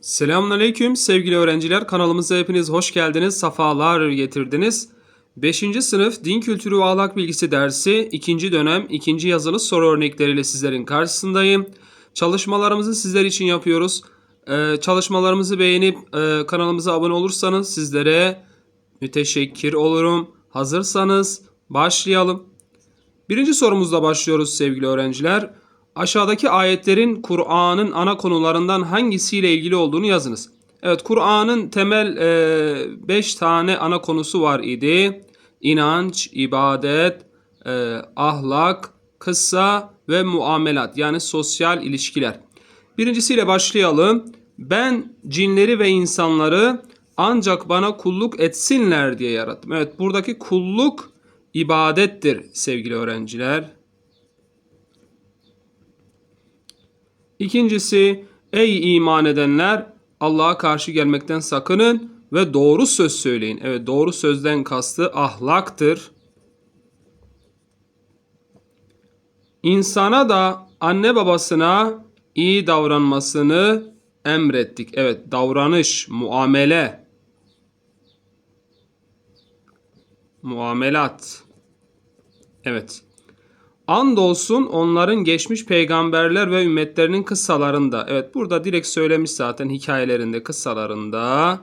Selamünaleyküm sevgili öğrenciler. Kanalımıza hepiniz hoş geldiniz, safalar getirdiniz. 5. sınıf Din Kültürü ve Ahlak Bilgisi dersi 2. dönem 2. yazılı soru örnekleriyle sizlerin karşısındayım. Çalışmalarımızı sizler için yapıyoruz. Ee, çalışmalarımızı beğenip e, kanalımıza abone olursanız sizlere müteşekkir olurum. Hazırsanız başlayalım. Birinci sorumuzla başlıyoruz sevgili öğrenciler. Aşağıdaki ayetlerin Kur'an'ın ana konularından hangisiyle ilgili olduğunu yazınız. Evet Kur'an'ın temel 5 tane ana konusu var idi. İnanç, ibadet, e, ahlak, kıssa ve muamelat yani sosyal ilişkiler. Birincisiyle başlayalım. Ben cinleri ve insanları ancak bana kulluk etsinler diye yarattım. Evet buradaki kulluk ibadettir sevgili öğrenciler. İkincisi, ey iman edenler Allah'a karşı gelmekten sakının ve doğru söz söyleyin. Evet doğru sözden kastı ahlaktır. İnsana da anne babasına iyi davranmasını emrettik. Evet davranış, muamele, muamelat. Evet. Andolsun onların geçmiş peygamberler ve ümmetlerinin kıssalarında. Evet burada direkt söylemiş zaten hikayelerinde, kıssalarında.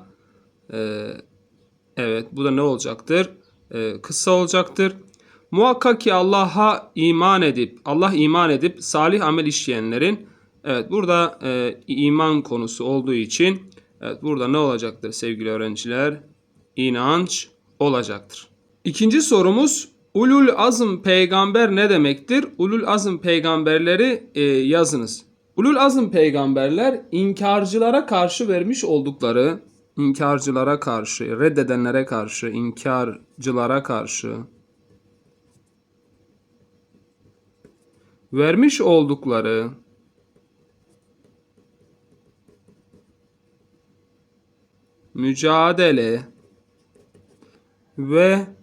Ee, evet bu da ne olacaktır? Ee, kıssa olacaktır. Muhakkak ki Allah'a iman edip, Allah iman edip salih amel işleyenlerin, evet burada e, iman konusu olduğu için, evet burada ne olacaktır sevgili öğrenciler? İnanç olacaktır. İkinci sorumuz Ulul azm peygamber ne demektir? Ulul azm peygamberleri e, yazınız. Ulul azm peygamberler inkarcılara karşı vermiş oldukları inkarcılara karşı, reddedenlere karşı, inkarcılara karşı vermiş oldukları mücadele ve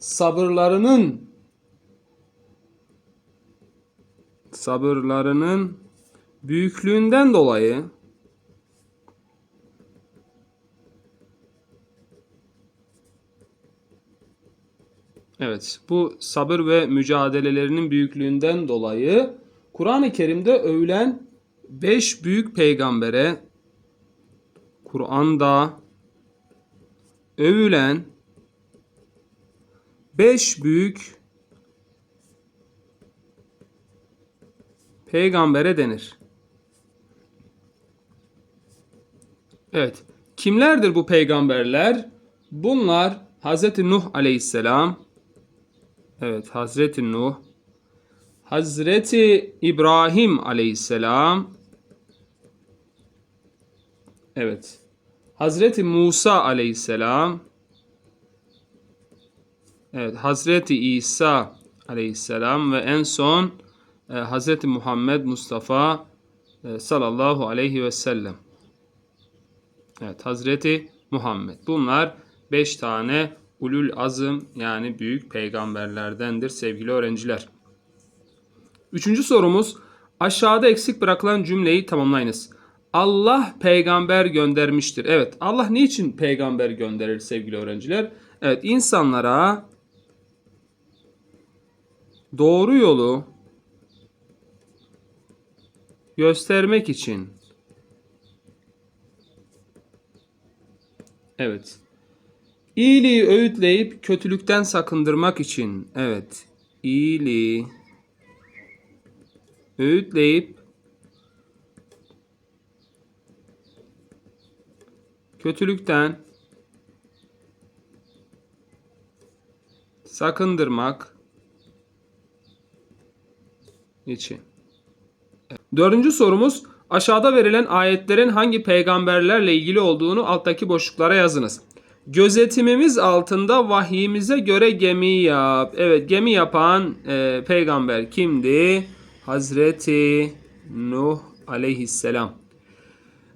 sabırlarının sabırlarının büyüklüğünden dolayı Evet, bu sabır ve mücadelelerinin büyüklüğünden dolayı Kur'an-ı Kerim'de övülen 5 büyük peygambere Kur'an'da övülen beş büyük peygambere denir. Evet. Kimlerdir bu peygamberler? Bunlar Hazreti Nuh aleyhisselam. Evet Hazreti Nuh. Hazreti İbrahim aleyhisselam. Evet. Hazreti Musa aleyhisselam. Evet, Hazreti İsa aleyhisselam ve en son e, Hazreti Muhammed Mustafa e, sallallahu aleyhi ve sellem. Evet, Hazreti Muhammed. Bunlar beş tane ulul azım yani büyük peygamberlerdendir sevgili öğrenciler. Üçüncü sorumuz aşağıda eksik bırakılan cümleyi tamamlayınız. Allah peygamber göndermiştir. Evet Allah niçin peygamber gönderir sevgili öğrenciler? Evet insanlara doğru yolu göstermek için Evet. İyiliği öğütleyip kötülükten sakındırmak için evet. İyiliği öğütleyip kötülükten sakındırmak için. Dördüncü sorumuz aşağıda verilen ayetlerin hangi peygamberlerle ilgili olduğunu alttaki boşluklara yazınız. Gözetimimiz altında vahyimize göre gemi yap. Evet gemi yapan e, peygamber kimdi? Hazreti Nuh aleyhisselam.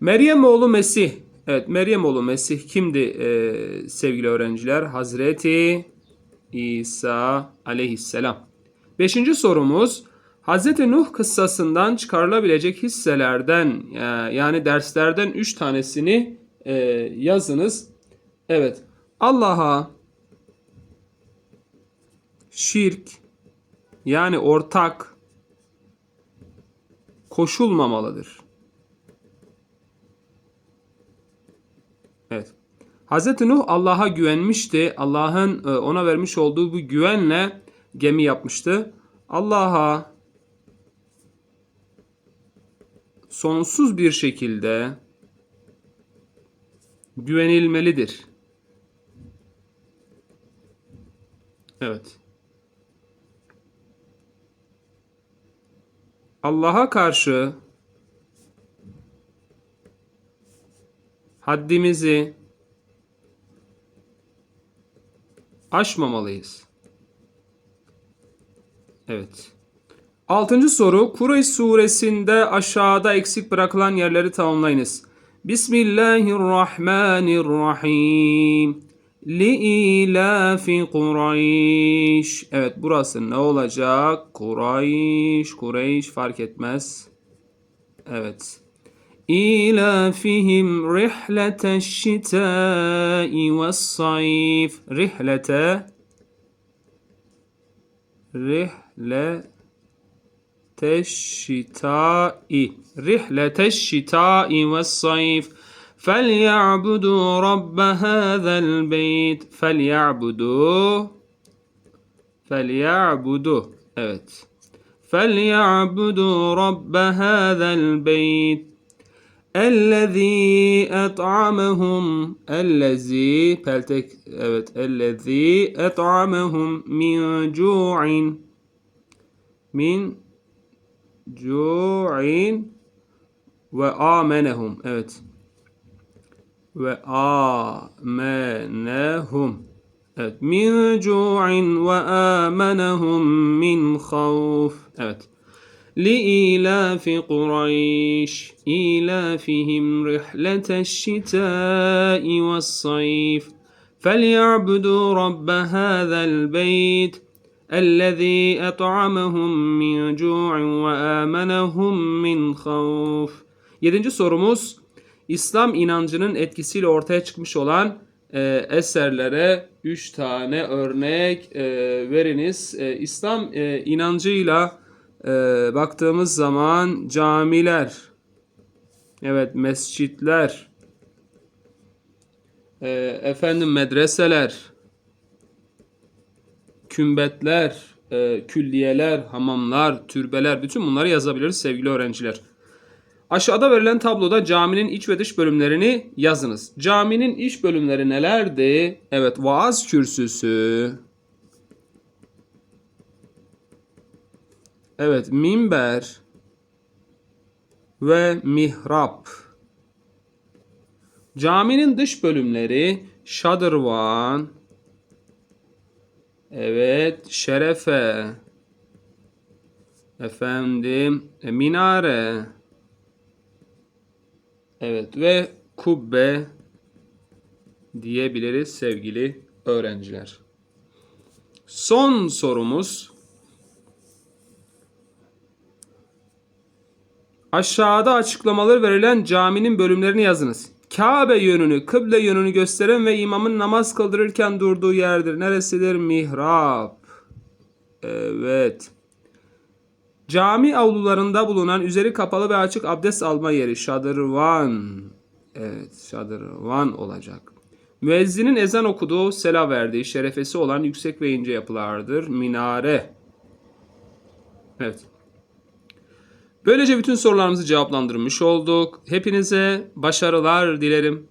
Meryem oğlu Mesih. Evet Meryem oğlu Mesih kimdi e, sevgili öğrenciler? Hazreti İsa aleyhisselam. Beşinci sorumuz Hz. Nuh kıssasından çıkarılabilecek hisselerden e, yani derslerden 3 tanesini e, yazınız. Evet. Allah'a şirk yani ortak koşulmamalıdır. Evet. Hz. Nuh Allah'a güvenmişti. Allah'ın e, ona vermiş olduğu bu güvenle gemi yapmıştı. Allah'a sonsuz bir şekilde güvenilmelidir. Evet. Allah'a karşı haddimizi aşmamalıyız. Evet. Altıncı soru Kureyş suresinde aşağıda eksik bırakılan yerleri tamamlayınız. Bismillahirrahmanirrahim. Li'ilafi Kureyş. Evet burası ne olacak? Kureyş, Kureyş fark etmez. Evet. İlafihim rihleteş şitai ve sayf. Rihlete rihle الشتاء رحلة الشتاء والصيف. فليعبدوا رب هذا البيت. فليعبدوا فليعبدوا evet فليعبدوا رب هذا البيت. الذي أطعمهم الذي الذي أطعمهم من جوع من جوعين وآمنهم. Evet. وآمنهم. Evet. من جوع وآمنهم من خوف. Evet. لإيلاف قريش. إيلافهم رحلة الشتاء والصيف. فليعبدوا رب هذا البيت اَلَّذ۪ي اَطْعَمَهُمْ مِنْ جُوعٍ وَآمَنَهُمْ مِنْ خَوْفٍ Yedinci sorumuz İslam inancının etkisiyle ortaya çıkmış olan e, eserlere üç tane örnek e, veriniz. E, İslam e, inancıyla e, baktığımız zaman camiler, evet mescitler, e, efendim medreseler, kümbetler, e, külliyeler, hamamlar, türbeler bütün bunları yazabiliriz sevgili öğrenciler. Aşağıda verilen tabloda caminin iç ve dış bölümlerini yazınız. Caminin iç bölümleri nelerdi? Evet, vaaz kürsüsü. Evet, minber ve mihrap. Caminin dış bölümleri şadırvan, Evet, şerefe. Efendim, e, minare. Evet ve kubbe diyebiliriz sevgili öğrenciler. Son sorumuz Aşağıda açıklamaları verilen caminin bölümlerini yazınız. Kabe yönünü, kıble yönünü gösteren ve imamın namaz kıldırırken durduğu yerdir. Neresidir? Mihrap. Evet. Cami avlularında bulunan üzeri kapalı ve açık abdest alma yeri şadırvan. Evet, şadırvan olacak. Müezzinin ezan okuduğu, sela verdiği, şerefesi olan yüksek ve ince yapılardır. Minare. Evet. Böylece bütün sorularımızı cevaplandırmış olduk. Hepinize başarılar dilerim.